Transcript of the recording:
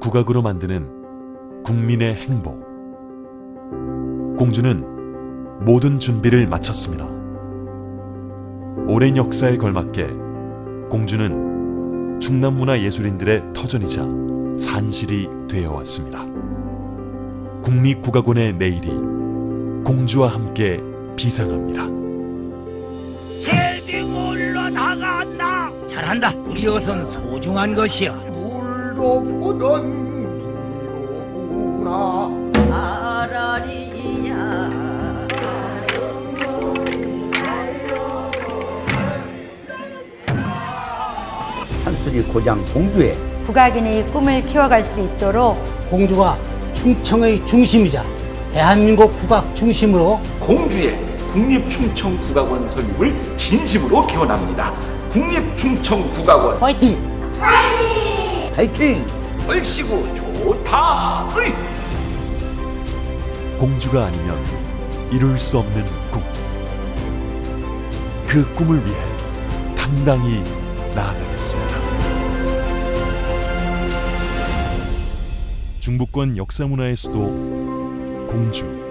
국악으로 만드는 국민의 행복. 공주는 모든 준비를 마쳤습니다. 오랜 역사에 걸맞게 공주는 충남문화 예술인들의 터전이자 산실이 되어 왔습니다. 국립국악원의 내일이 공주와 함께 비상합니다. 제비 올라나간다 잘한다 우리 것은 소중한 것이야 물도 보던 비로구나 아라리야 한수리 고장 공주의 국악인의 꿈을 키워갈 수 있도록 공주가 충청의 중심이자 대한민국 국악 중심으로 공주의 국립충청국악원 설립을 진심으로 기원합니다. 국립충청국악원 화이팅! 파이팅! 얼씨구 좋다. 으이! 공주가 아니면 이룰 수 없는 꿈. 그 꿈을 위해 당당히 나아가겠습니다. 중부권 역사문화의 수도 공주.